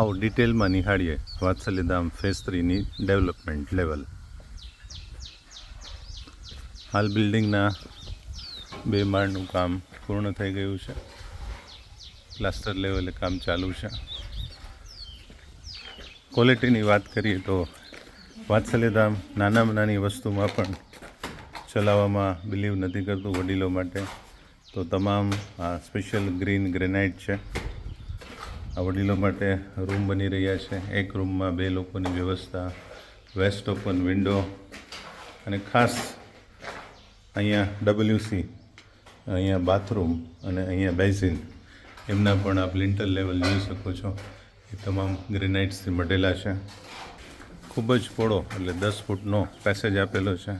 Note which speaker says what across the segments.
Speaker 1: આવો ડિટેલમાં નિહાળીએ વાત્સલ્યધામ ફેઝ થ્રીની ડેવલપમેન્ટ લેવલ હાલ બિલ્ડિંગના બે માળનું કામ પૂર્ણ થઈ ગયું છે. પ્લાસ્ટર લેવલે કામ ચાલુ છે. ક્વોલિટીની વાત કરીએ તો વાત્સલ્યધામ નાનામાં નાની વસ્તુમાં પણ ચલાવવામાં બિલીવ નથી કરતું વડીલો માટે. તો તમામ આ સ્પેશિયલ ગ્રીન ગ્રેનાઇટ છે. વડીલો માટે રૂમ બની રહ્યા છે. એક રૂમમાં બે લોકોની વ્યવસ્થા, વેસ્ટ ઓપન વિન્ડો અને ખાસ અહીંયા ડબલ્યુસી અહીંયા બાથરૂમ અને અહીંયા બેઝિન. એમના પણ આપ લિન્ટર લેવલ જોઈ શકો છો. એ તમામ ગ્રેનાઇટ્સથી મઢેલા છે. ખૂબ જ પોળો, એટલે દસ ફૂટનો પેસેજ આપેલો છે.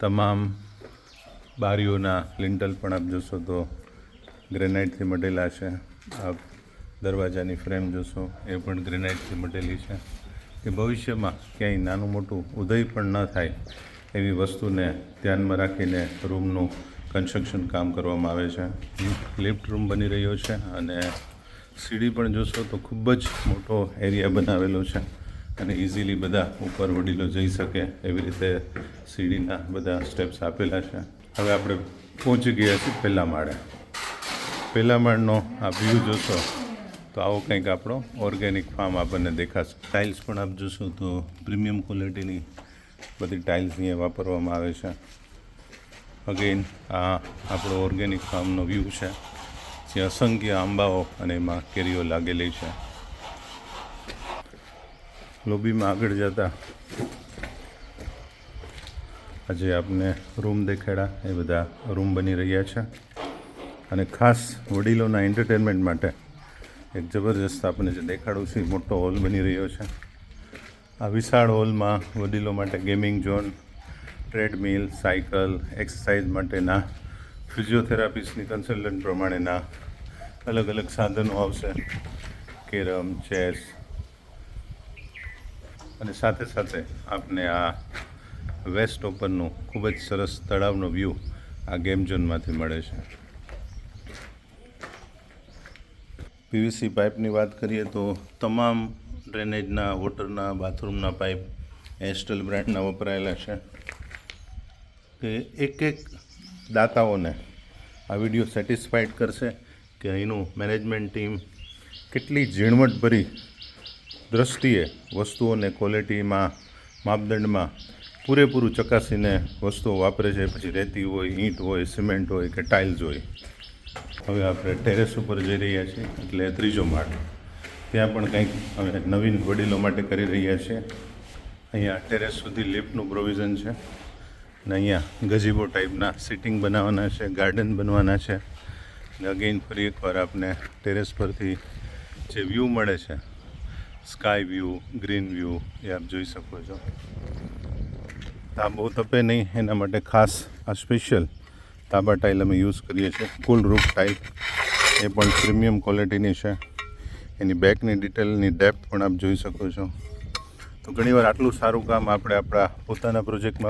Speaker 1: તમામ બારીઓના લિન્ટલ પણ આપ જોશો તો ગ્રેનાઇટથી મઢેલા છે. આપ દરવાજાની ફ્રેમ જોશો, એ પણ ગ્રેનાઇટથી મટેલી છે, કે ભવિષ્યમાં ક્યાંય નાનું મોટું ઉદય પણ ન થાય એવી વસ્તુને ધ્યાનમાં રાખીને રૂમનું કન્સ્ટ્રક્શન કામ કરવામાં આવે છે. લિફ્ટ રૂમ બની રહ્યો છે અને સીડી પણ જોશો તો ખૂબ જ મોટો એરિયા બનાવેલો છે અને ઇઝીલી બધા ઉપર વડીલો જઈ શકે એવી રીતે સીડીના બધા સ્ટેપ્સ આપેલા છે. હવે આપણે પહોંચી ગયા છીએ પહેલા માળે પહેલા માળનો આ વ્યૂ જોશો. તો આવો કંઈક આપણો ઓર્ગેનિક ફાર્મ આપણને દેખાશે. ટાઇલ્સ પણ આપ જોશો તો પ્રીમિયમ ક્વોલિટીની બધી ટાઇલ્સ અહીંયા વાપરવામાં આવે છે. અગેન આ આપણો ઓર્ગેનિક ફાર્મનો વ્યૂ છે. જે અસંખ્ય આંબાઓ અને એમાં કેરીઓ લાગેલી છે. લોબીમાં આગળ જતા આજે આપને રૂમ દેખાડા એ બધા રૂમ બની રહ્યા છે. અને ખાસ વડીલોના એન્ટરટેનમેન્ટ માટે એક જબરજસ્ત આપણને જે દેખાડું છે મોટો હોલ બની રહ્યો છે. આ વિશાળ હોલમાં વડીલો માટે gaming zone, treadmill, cycle, exercise માટેના ફિઝિયોથેરાપિસ્ટની કન્સલ્ટન્ટ પ્રમાણેના અલગ અલગ સાધનો આવશે. કેરમ, ચેસ અને સાથે સાથે આપને આ વેસ્ટ ઓપનનું ખૂબ જ સરસ તળાવનો વ્યૂ આ ગેમ ઝોનમાંથી મળે છે. પીવીસી પાઇપની વાત કરીએ તો તમામ ડ્રેનેજના, વોટરના, બાથરૂમના પાઇપ એસ્ટલ બ્રાન્ડના વપરાયેલા છે. કે એક એક દાતાઓને આ વીડિયો સેટિસ્ફાઈડ કરશે કે અહીંનું મેનેજમેન્ટ ટીમ કેટલી ઝીણવટભરી દ્રષ્ટિએ વસ્તુઓને ક્વોલિટીમાં, માપદંડમાં પૂરેપૂરું ચકાસીને વસ્તુઓ વાપરે છે. પછી રેતી હોય, ઈંટ હોય, સિમેન્ટ હોય કે ટાઇલ્સ હોય. હવે આપણે ટેરેસ ઉપર જઈ રહ્યા છીએ, એટલે ત્રીજો માળ. ત્યાં પણ કંઈક અમે નવીન વડીલો માટે કરી રહ્યા છીએ અહીંયા ટેરેસ સુધી લિફ્ટનું પ્રોવિઝન છે. અને અહીંયા ગજીબો ટાઈપના સિટિંગ બનાવવાના છે ગાર્ડન બનવાના છે. અને અગેન ફરી એકવાર આપને ટેરેસ પરથી જે વ્યૂ મળે છે સ્કાય વ્યૂ ગ્રીન વ્યૂ એ આપ જોઈ શકો છો. આ બહુ તપે નહીં, એના માટે ખાસ આ સ્પેશિયલ તાબા ટાઇલ અમે યુઝ કરીએ છીએ. કુલ રૂફ ટાઇલ એ પણ પ્રીમિયમ ક્વોલિટીની છે. એની બેકની ડિટેલની ડેપ્થ પણ આપ જોઈ શકો છો. તો ઘણીવાર આટલું સારું કામ આપણે આપણા પોતાના પ્રોજેક્ટમાં